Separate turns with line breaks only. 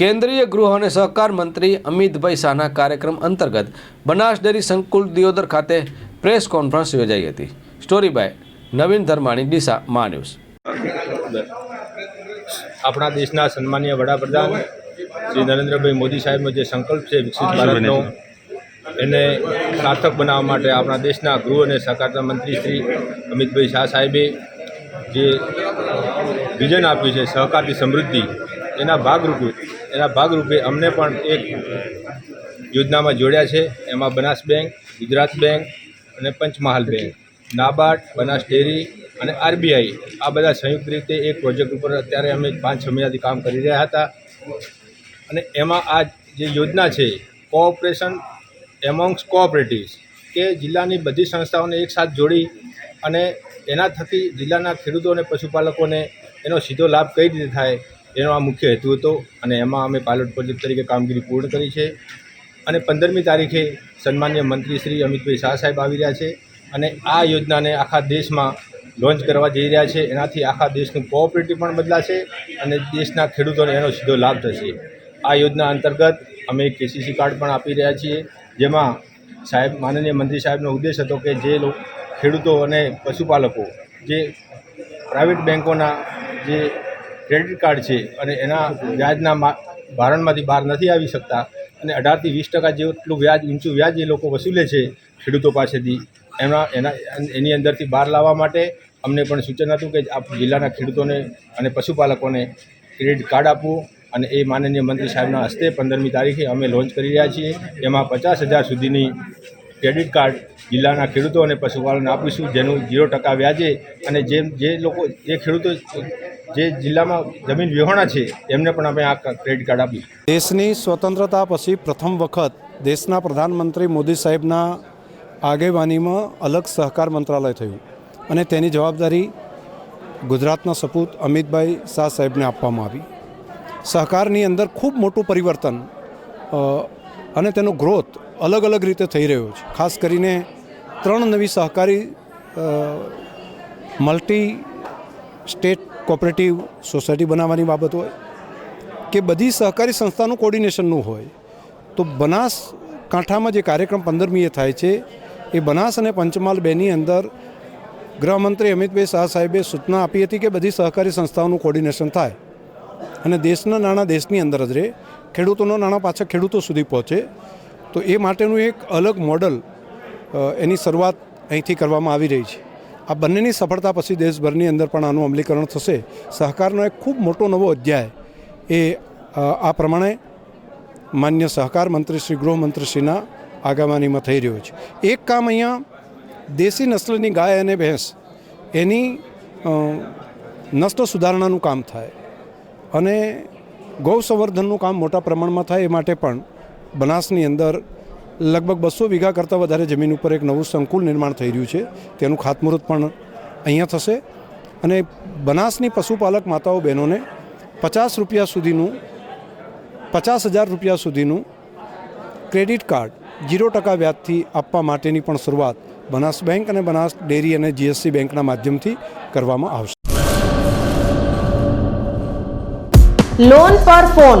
કેન્દ્રીય ગૃહ અને સહકાર મંત્રી અમિતભાઈ શાહના કાર્યક્રમ અંતર્ગત બનાસ ડેરી સંકુલ દિયોદર ખાતે પ્રેસ કોન્ફરન્સ યોજાઈ હતી. સ્ટોરી બાય નવીન ધર્માણી ડીસા મા ન્યૂઝ.
આપણા દેશના સન્માનીય વડાપ્રધાન શ્રી નરેન્દ્રભાઈ મોદી સાહેબનો જે સંકલ્પ છે વિકસિત ભારતનો, એને સાર્થક બનાવવા માટે આપણા દેશના ગૃહ અને સહકારના મંત્રી શ્રી અમિતભાઈ શાહ સાહેબે જે વિઝન આપ્યું છે સહકારની સમૃદ્ધિ એના ભાગરૂપે એના ભાગરૂપે અમને પણ એક યોજનામાં જોડ્યા છે. એમાં બનાસ બેંક, ગુજરાત બેંક અને Panchmahal bank, NABARD, Banas dairy અને આરબીઆઈ. આ બધા સંયુક્ત રીતે એક પ્રોજેક્ટ ઉપર અત્યારે અમે પાંચ છ મહિનાથી કામ કરી રહ્યા હતા. અને એમાં આ જે યોજના છે, કોઓપરેશન એમોંગ્સ કોઓપરેટિવ્સ, કે જિલ્લાની બધી સંસ્થાઓને એકસાથ જોડી અને એના થકી જિલ્લાના ખેડૂતો અને પશુપાલકોને એનો સીધો લાભ કઈ રીતે થાય એનો આ મુખ્ય હેતુ હતો અને એમાં અમે પાયલોટ પ્રોજેક્ટ તરીકે કામગીરી પૂર્ણ કરી છે. અને પંદરમી તારીખે સન્માન્ય મંત્રી શ્રી અમિતભાઈ શાહ સાહેબ આવી રહ્યા છે અને આ યોજનાને આખા દેશમાં લોન્ચ કરવા જઈ રહ્યા છે. એનાથી આખા દેશનું કોઓપરેટિવ પણ બદલાશે અને દેશના ખેડૂતોને એનો સીધો લાભ થશે. આ યોજના અંતર્ગત અમે કેસીસી કાર્ડ પણ આપી રહ્યા છીએ, જેમાં સાહેબ, માનનીય મંત્રી સાહેબનો ઉદ્દેશ હતો કે જે ખેડૂતો અને પશુપાલકો જે પ્રાઇવેટ બેન્કોના જે ક્રેડિટ કાર્ડ છે અને એના વ્યાજના ભારણમાંથી બહાર નથી આવી શકતા અને અઢારથી વીસ ટકા જેટલું વ્યાજ, ઊંચું વ્યાજ એ લોકો વસૂલે છે ખેડૂતો પાસેથી. એના એના, એની અંદરથી બહાર લાવવા માટે અમને પણ સૂચન હતું કે આપ જિલ્લાના ખેડૂતોને અને પશુપાલકોને ક્રેડિટ કાર્ડ આપવું અને એ માનનીય મંત્રી સાહેબના હસ્તે પંદરમી તારીખે અમે લોન્ચ કરી રહ્યા છીએ. એમાં પચાસ હજાર સુધીની ક્રેડિટ કાર્ડ જિલ્લાના ખેડૂતો અને પશુપાલન આપીશું, જેનું ઝીરો ટકા વ્યાજે અને જેમ જે લોકો, જે ખેડૂતો જે જિલ્લામાં જમીન વિહોણા છે, એમને પણ અમે આ ક્રેડિટ કાર્ડ આપીશું.
દેશની સ્વતંત્રતા પછી પ્રથમ વખત દેશના પ્રધાનમંત્રી મોદી સાહેબના આગેવાનીમાં અલગ સહકાર મંત્રાલય થયું અને તેની જવાબદારી ગુજરાતના સપૂત અમિતભાઈ શાહ સાહેબને આપવામાં આવી. સહકારની અંદર ખૂબ મોટું પરિવર્તન અને તેનો ગ્રોથ અલગ અલગ રીતે થઈ રહ્યો છે. ખાસ કરીને ત્રણ નવી સહકારી મલ્ટી સ્ટેટ કોઓપરેટિવ સોસાયટી બનાવવાની બાબત હોય કે બધી સહકારી સંસ્થાનું કોર્ડિનેશનનું હોય, તો બનાસ કાંઠામાં જે કાર્યક્રમ પંદરમીએ થાય છે, એ બનાસ અને પંચમહાલ બેની અંદર ગૃહમંત્રી અમિતભાઈ શાહ સાહેબે સૂચના આપી હતી કે બધી સહકારી સંસ્થાઓનું કોર્ડિનેશન થાય. અને દેશના નાણાં દેશની અંદર જ રહે ખેડૂતોના નાણાં પાછા ખેડૂતો સુધી પહોંચે. તો એ માટેનું એક અલગ મોડલ એની શરૂઆત અહીંથી કરવામાં આવી રહી છે. આ બંનેની સફળતા પછી દેશભરની અંદર પણ આનું અમલીકરણ થશે. સહકારનો એક ખૂબ મોટો નવો અધ્યાય એ આ પ્રમાણે માન્ય સહકાર મંત્રી શ્રી, ગૃહમંત્રીશ્રીના આગેવાનીમાં થઈ રહ્યો છે. એક કામ અહીંયા દેશી નસ્લની ગાય અને ભેંસ, એની નસ્લ સુધારણાનું કામ થાય અને ગૌ સંવર્ધનનું કામ મોટા પ્રમાણમાં થાય એ માટે પણ બનાસની અંદર લગભગ બસો વીઘા કરતાં વધારે જમીન ઉપર એક નવું સંકુલ નિર્માણ થઈ રહ્યું છે. તેનું ખાતમુહૂર્ત પણ અહીંયા થશે. અને બનાસની પશુપાલક માતાઓ બહેનોને પચાસ રૂપિયા સુધીનું, પચાસ હજાર રૂપિયા સુધીનું ક્રેડિટ કાર્ડ જીરો ટકા વ્યાજથી આપવા માટેની પણ શરૂઆત બનાસ બેંક અને બનાસ ડેરી અને જીએસસી બેંકના માધ્યમથી કરવામાં આવશે.
લોન પર ફોન